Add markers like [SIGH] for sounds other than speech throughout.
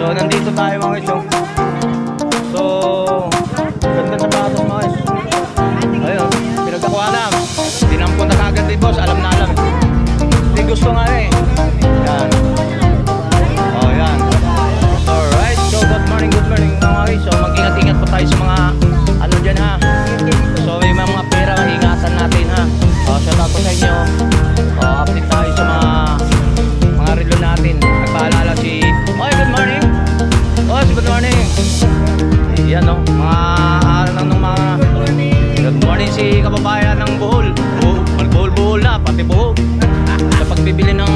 So, nandito tayo mga guys. So, ganda sa patos mga guys. Ayun, pinagkakuha lang. Dinampon na kagad ni boss, alam na alam. Hindi gusto nga eh. Yan. Oh, yan. Alright, so good morning, good morning mga guys. So, mag-ingat-ingat po tayo sa mga ano dyan ha. So, may mga pera, ingatan natin ha. Oh, shout out sa inyo. Yan o, mga araw lang ng mga... Good morning si kababayan ng Bohol. Bu- Magbuhol-buhol na, pati buhok. [LAUGHS] Sa pagbibili ng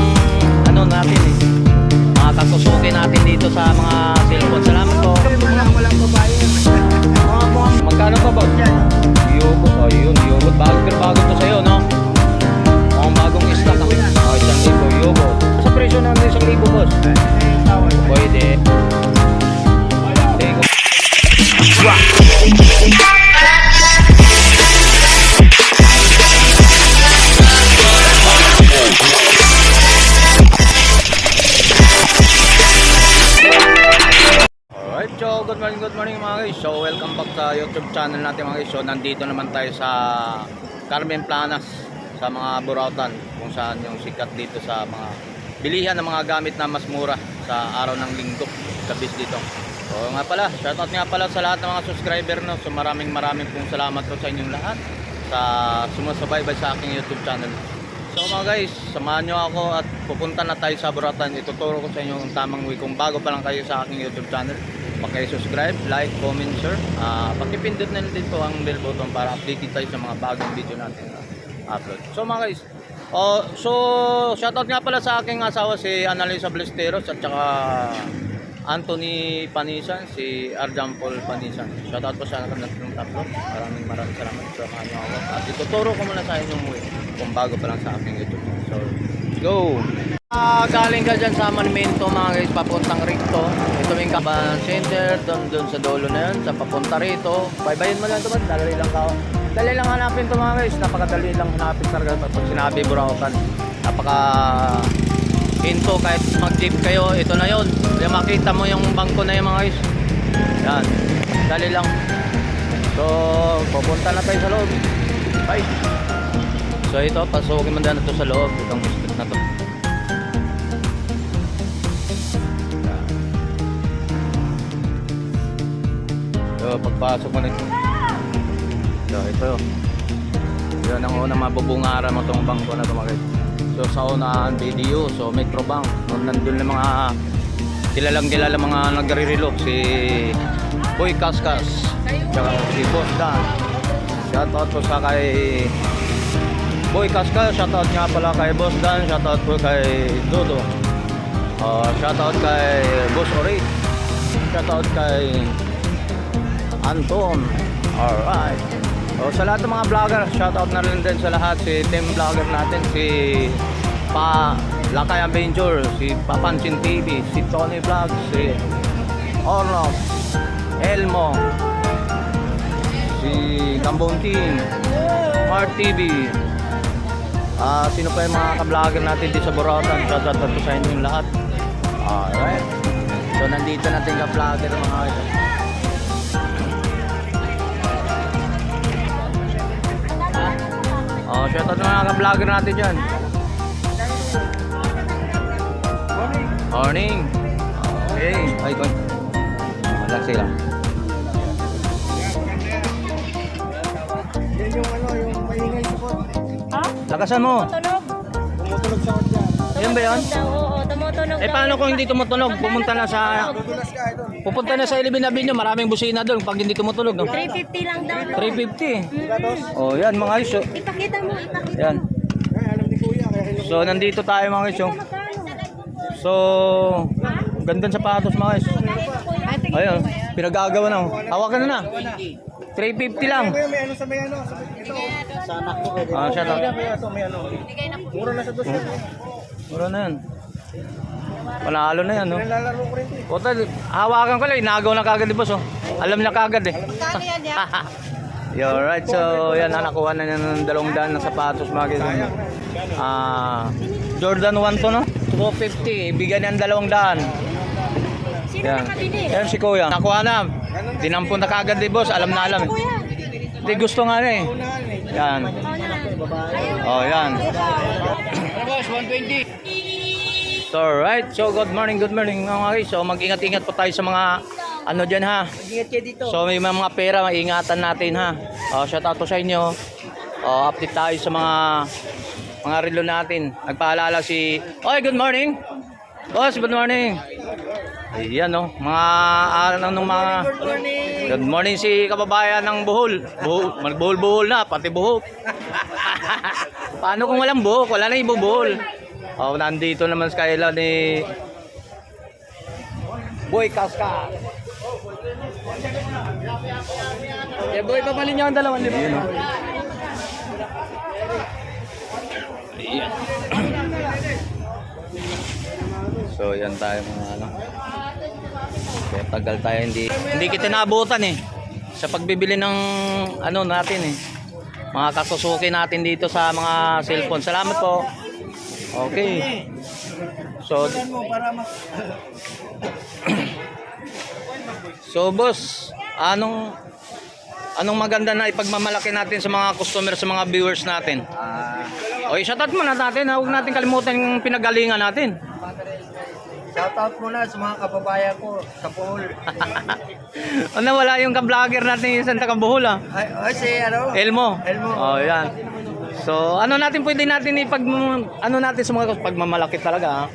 ano natin eh. Mga kasusukin natin dito sa mga natin mga guys. So nandito naman tayo sa Carmen Planas sa mga Burautan kung saan yung sikat dito sa mga bilihan ng mga gamit na mas mura sa araw ng linggo sa bis dito. So nga pala, shoutout nga pala sa lahat ng mga subscriber no. So maraming maraming pong salamat po sa inyong lahat sa sumusubaybay sa aking YouTube channel. So mga guys, samahan nyo ako at pupunta na tayo sa Buratan. Ituturo ko sa inyo ang tamang way kung bago pa lang kayo sa aking YouTube channel. Paki-subscribe, like, comment, share. Ah, pakipindot na din po ang bell button para updated tayo sa mga bagong video natin na upload. So mga guys, oh, so shoutout nga pala sa aking asawa si Annalisa Blesteros at saka Anthony Panisan, si Arjan Paul Panisan. Shoutout po sa akin ng tatlo. Maraming maraming salamat sa nyo ako. At ituturo ko muna sa inyo way kung bago pa lang sa aking YouTube. So, go! Ah, galing ka dyan sa Monumento mga guys, papuntang rito. Ito yung Kaban Center, doon, doon sa dulo na yun, sa papunta rito. Baybayin mo lang ito ba? Dali lang ka. Dali lang hanapin to mga guys, napakadali lang hanapin talaga pag sinabi Burautan. Napaka hinto kahit mag-jeep kayo, ito na yon. Kaya makita mo yung bangko na yung mga guys. Yan, dali lang. So, pupunta na tayo sa loob. Bye! So ito, pasukin mo na ito sa loob, itong na to. So, pagpasok mo na ito. So, ito. Yan ang unang mabubungara mo itong bangko na guys. So, sa unahan video, so Metrobank. Nung nandun ng mga kilalang kilala mga nagre-relo. Si Boy Kaskas. Tsaka si Boss Dan. Shoutout po sa kay Boy Kaskas. Shoutout nga pala kay Boss Dan. Shoutout po kay Dodo. Uh, shoutout kay Boss Ori. Shoutout kay Anton. Alright. O, sa lahat ng mga vlogger, shoutout na rin din sa lahat si team vlogger natin, si Pa Lakay Adventure, si Papansin TV, si Tony Vlog, si Ornos, Elmo, si Gambon Team, Mart TV, Ah, sino pa yung mga ka-vlogger natin dito sa Borautan? Shoutout po sa inyo yung lahat. Alright. So, nandito natin ka-vlogger mga ito. Oh, shoutout sa mga ka-vlogger natin dyan. Morning. Okay. Ay, ko. Relax sila. Ha? Lakasan mo. Tumutunog? Tumutunog sa kot yan. Yan ba yan? Daw, Oo, tumutunog Eh, paano kung hindi tumutunog? Pumunta na sa... Pupunta na sa Ilibin Avenue, maraming busina doon pag hindi tumutunog. No? 350 lang daw. 350. Oh, yan mga oh. Ipakita mo, ipakita. Yan. Kaya kinuha. So, nandito tayo mga guys. oh. So, gandang sapatos mga guys. Ayun, pinag-aagawa na. Hawakan na na. 350 lang. May ano sa may ano. Ito. Sa anak ko. Ah, shout out. May ito, may ano. Mura na sa dos yan. Mura na yan. Panalo na yan, no? Nilalaro ko rin ito. eh. Puta, hawakan ko lang. Inagaw na kagad, di boss, oh. Alam na kagad, eh. Kano yan yan? [LAUGHS] Yo, right. So, yan, na, nakuha na niya ng dalawang daan ng sapatos, mga guys. Ah, Jordan 1 to, no? 250. Bigyan niya ng dalawang daan. Sino Yan. Yan si Kuya. Nakuha na. Dinampun na kagad di boss. Alam na alam. eh. Hindi gusto nga na eh. Yan. Oh, yan. So, alright. So, good morning, good morning mga guys. So, mag-ingat-ingat po tayo sa mga ano dyan ha. Ingat kayo dito. So, may mga pera, ingatan natin ha. Oh, shout out to sa inyo. Oh, update tayo sa mga mga relo natin. Nagpaalala si... Oy, good morning. Boss, good morning. Ayan no, mga ano ng mga Good morning si kababayan ng Bohol. Buhol, magbuhol-buhol na, pati buhok. [LAUGHS] Paano kung walang buhok? Wala na ibubuhol. Oh, nandito naman sa kaila ni Boy Kaska. Eh, boy, papalin niyo ang dalawang libo. Yun, oh. Ayan. [CLEARS THROAT] so, yan tayo mga ano. Kaya tagal tayo hindi hindi kita naabutan eh sa pagbibili ng ano natin eh. Mga kasusuki natin dito sa mga cellphone. Salamat po. Okay. So. [COUGHS] So boss, anong anong maganda na ipagmamalaki natin sa mga customer sa mga viewers natin? Ah, O shoutout muna natin, huwag natin kalimutan yung pinagalingan natin. Shoutout muna sa mga kababayan ko sa Bohol. [LAUGHS] ano wala yung ka-vlogger natin yung Santa Kabuhol ah. Ay, ay si ano? Elmo. Elmo. Oh, yan. So, ano natin pwede natin ipag ano natin sa mga pagmamalaki talaga ah.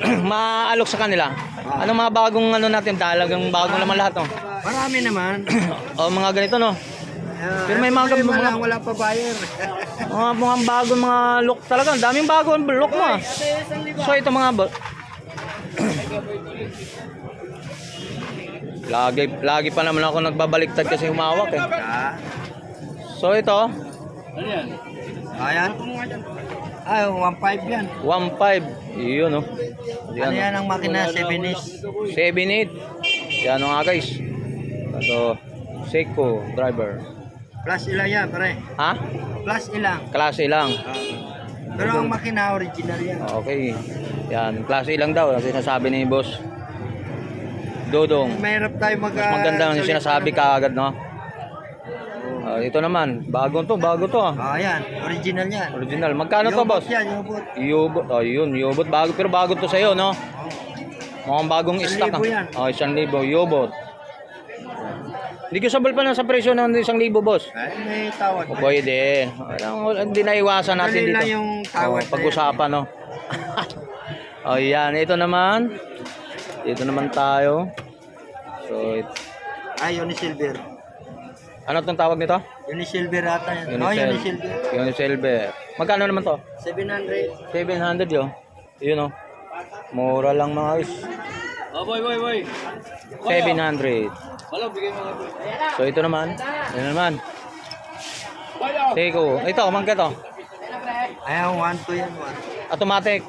[CLEARS THROAT] Maalok sa kanila. Ano mga bagong ano natin talagang bagong naman lahat no. Marami naman. o [CLEARS THROAT] mga ganito no. Ah, Pero may mga- problema mga- wala pa buyer. [LAUGHS] Mga mga bagong mga look talaga. Daming bagong look mo ah. So ito mga Lagi lagi pa naman ako nagbabaliktad kasi humawak eh. ah, So ito, ayan. Ay, 1.5 yan. 1.5. Yun oh. Ano yan ang makina? 7 is. 7.8. Yan oh, nga guys. Ito, Seiko driver. Plus ilang yan, pare. Ha? Plus ilang. Klase lang. Pero ang makina original yan. Okay. Yan, klase lang daw. Kasi sinasabi ni boss. Dodong. Mahirap tayo mag... Mas maganda ang sinasabi ka agad, no? Ah, ito naman, bagong to, bago to ah. Ah, yan. Original yan. Original. Magkano to, boss? yan, yobot. Yobot. Oh, yun, yobot. Bago, pero bago to sa'yo, no? Mukhang bagong Isang stock libo yan. ah. Oh, isang libo, yobot. Hindi ko sabal pa na sa presyo ng isang libo, boss. Ay, may tawad. O, pwede. Hindi na iwasan natin Dali dito. lang yung Oh, tawad. pag-usapan, no? [LAUGHS] oh, yan. Ito naman. Dito naman tayo. So, it- Ay, Unisilver. ano tong tawag nito? Unisilver ata yan. Oh, Unicel. Unisilver. Unisilver. Magkano naman to? 700. 700 yun. Yun oh. Mura lang mga guys. Oh, boy, boy, boy. 700. Wala, bigay mo So ito naman. Yan naman. Seiko. Ito, mangga to. Ayan, 1 to yan, 1. Automatic.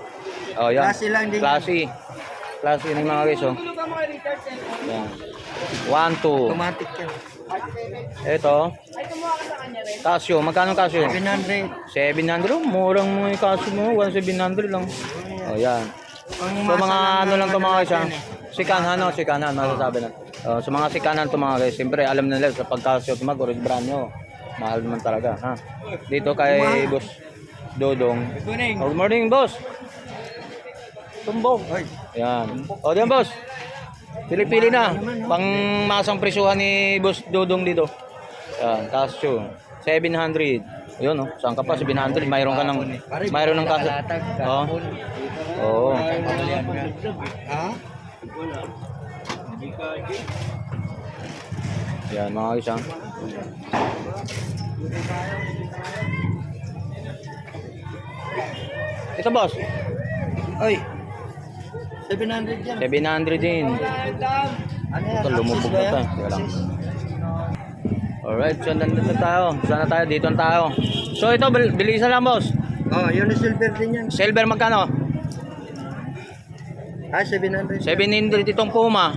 Oh, yan. Klase lang din. Klase. Klase ng mga guys oh. Yan. 1, 2. Automatic yan. Ito. Casio. Magkano Casio? 700. 700. Oh, murang mo yung Casio mo. 1,700 lang. Oh, yan. So mga ano lang to mga guys ha. natin eh. Sikanan no, sikanan masasabi na. Uh, so mga sikanan to mga guys, siyempre alam nila sa pagkasyo mag orange brand nyo. Mahal naman talaga ha. Dito kay Boss Dodong. Good morning. Good morning boss. Tumbong. Yan. O diyan boss. Pili-pili na. Pang masang presyuhan ni Boss Dodong dito. Yan, Casio. 700. Yun oh. Saan ka pa? 700. Mayroon ka ng mayroon ng Casio. Oo. Oo. ha? Yan mga guys ha. Ito boss, Hoy. 700 yan. 700 din. Ano yan? Ito lumubog na tayo. Teka lang. Axis? Alright, so nandun na tayo. Sana tayo, dito na tayo. So ito, bil- bilisan lang boss. Oh, Unisilver din yan. Silver magkano? Ah, 700. 700 itong Puma.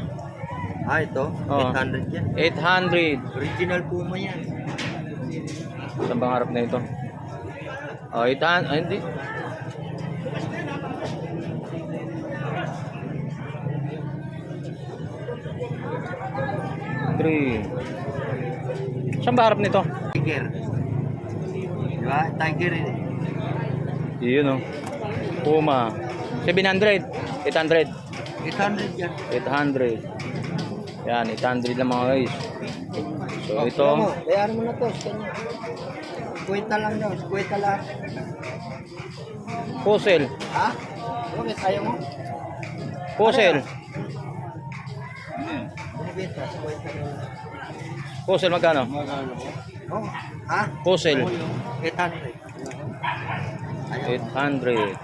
Ah, ito. Oo. 800 yan. 800. Original Puma yan. Saan bang harap na ito? Oh, 800. Ay, hindi. Saan ba harap nito? Tiger. Di ba? Tiger eh. Yun oh. Puma. 700. 800. 800 yan. 800. Yan, 800 lang mga guys. So Oh, ito, bayaran mo na to. Kuwenta lang daw. Kuwenta lang. puzzle. Ha? Bakit ayaw mo? Puzzle. Binibenta. Sa Kuwenta lang. Puzzle magkano? Oh, ha? Puzzle. 800. Ayaw. 800.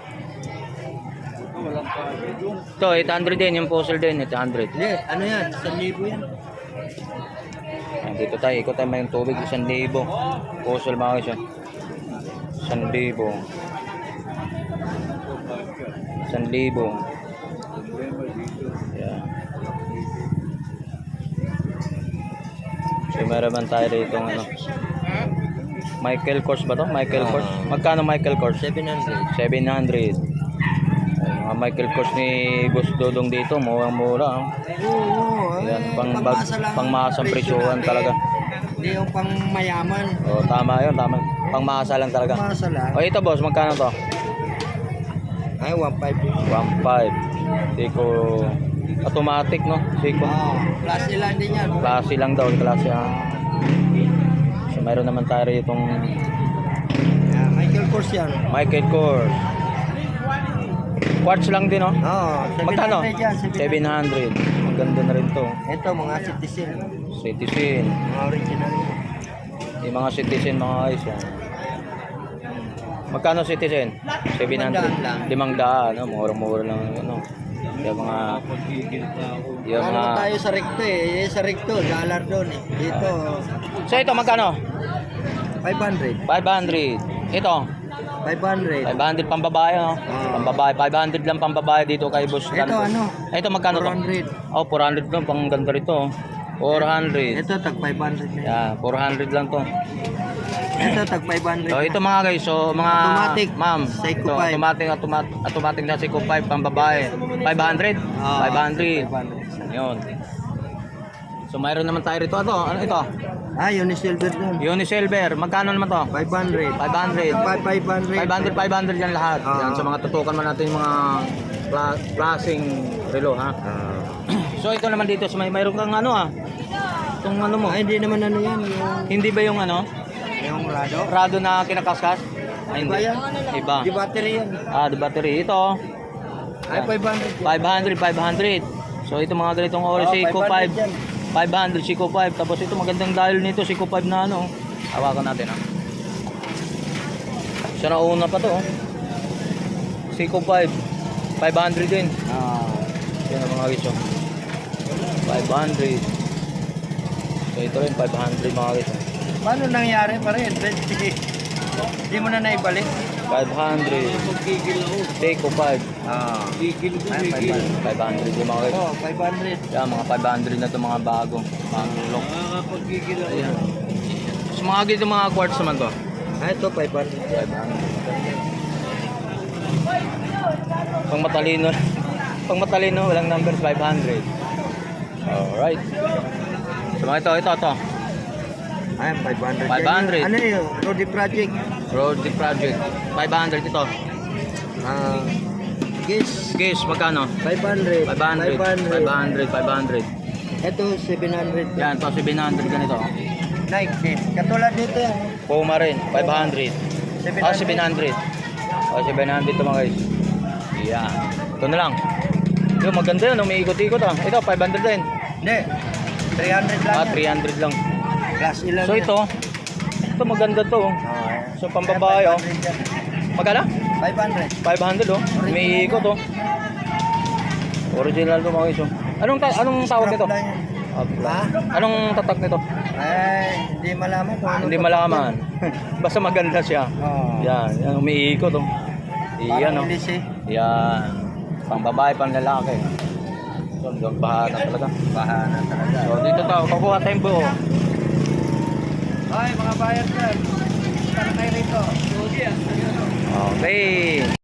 Ito, 800 din. Yung puzzle din, 800. Hindi, ano yan? 1,000 yan. Yan, dito tayo, ikot tayo may tubig, 1,000. Puzzle mga oh. 1,000. 1,000. So, meron man tayo rito ng ano. Michael Kors ba to? Michael Kors? Magkano Michael Kors? 700. 700. Ay, mga Michael Kors ni Boss Dodong dito, murang-mura. Oh. Oo, Yan, eh, pang bag, pangmasang ang presyo presyohan talaga. Hindi yung pang mayaman. Oh, tama 'yon, tama. Pangmasa lang talaga. Pangmasa lang. O ito boss, magkano to? Ay, 1.5 yun. 1.5. Seiko automatic no? Seiko. Oo, plus ilan din yan. Klase lang daw, klase ah. So mayroon naman tayo itong Yeah, Michael Kors yan. Michael Kors. Quartz lang din oh. Oo, 700 Magkano? yan. 700. 700. Ang ganda na rin to. Ito, mga citizen. Citizen. Mga original. Yung mga citizen mga guys yan. Magkano citizen? 700. Limandaan lang. Limang daan. No? Mura-mura lang. Ano. Yung mga... Yung Ano mga... tayo sa recto eh. Sa recto, dollar doon eh. Dito, So ito magkano? 500. 500. Ito. 500. 500 pambabae. No? Ah. Pambabae. 500 lang pambabae dito kay Boss Ito ano? Ito magkano to? 400. Oh, 400 lang. Pang ganda rito. 400. Ito, tag 500 na. Yeah, 400 lang to. Ito, tag 500 So ito mga guys, so mga Automatic. ma'am, Seiko ito, 5. automatic automatic automatic na Seiko 5 pang babae. 500. Ah, 500. 500. Yun. So mayroon naman tayo rito. Ito, ano ito? Ah, Unisilver doon. Unisilver. Magkano naman to? 500. 500. 500. 500, 500 yan lahat. Ah. Yan, so mga tutukan man natin yung mga kla- klaseng relo, ha? Ah. [CLEARS THROAT] So ito naman dito, so may mayroon kang ano ah. Itong ano mo. Ay, hindi naman ano yan. Yung, Hindi ba yung ano? yung rado. Rado na kinakaskas? Ay, Iba hindi. yan. Iba. Di battery yan. Ah, the battery. Ito. Ay, 500 yan. 500, 500. So ito mga ganitong ori, Oh, Seiko 500 5. yan. 500, Seiko 5. Tapos ito magandang dial nito, Seiko 5 na ano. Hawakan natin ah. Siya na una pa to. oh. Seiko 5. 500 din. Ah. Yan ang mga guys. oh. 500. Ito rin 500 mga oh. Paano nangyari pa rin? Hindi mo na naibalik? 500. Seiko 5. Ah. Gigil ko, 500. 500 yung mga guys. Oh, 500. Yan, mga 500 na to mga bago. Mga lock. Nakakapagigil ako. Ayan. So mga ganito mga quartz naman to. Ah, ito 500. 500. Pang matalino. [LAUGHS] Pang matalino, walang numbers, 500. Alright. So ito, ito, ito. Ay, 500. 500. Ano yun? Rodi Project. Road the project. 500 ito. Ah. Guess. Guys, magkano? 500. 500. 500, 500. Ito, 700. Yan, ito 700 ganito. Nike din. Katulad dito yan. Puma rin, 500. Ah, 700. Oh, 700 ito mga guys. Yan. Ito na lang. Yung maganda yun, umiikot-ikot ah. Ito, 500 din. Hindi. 300 lang. Ah, yan. 300 lang. Class ilan So yan? ito, ito maganda to. oh. Oh, So pambabae oh. 500 yan. Magkano? 500. 500 oh. Umiikot oh. Original to mga guys oh. Anong ta- anong tawag nito? Ah, Ha? Anong tatak nito? Ay, hindi malaman kung ano. Hindi malaman. Basta maganda siya. Oo. Yan, yan umiikot oh. Yan Parang oh. eh. Yan. Pang babae, pang lalaki. So, bahana talaga. Bahana talaga. So, dito to, kukuha tayong buo. Ay, mga bayan dyan. Tara kayo rito. Okay.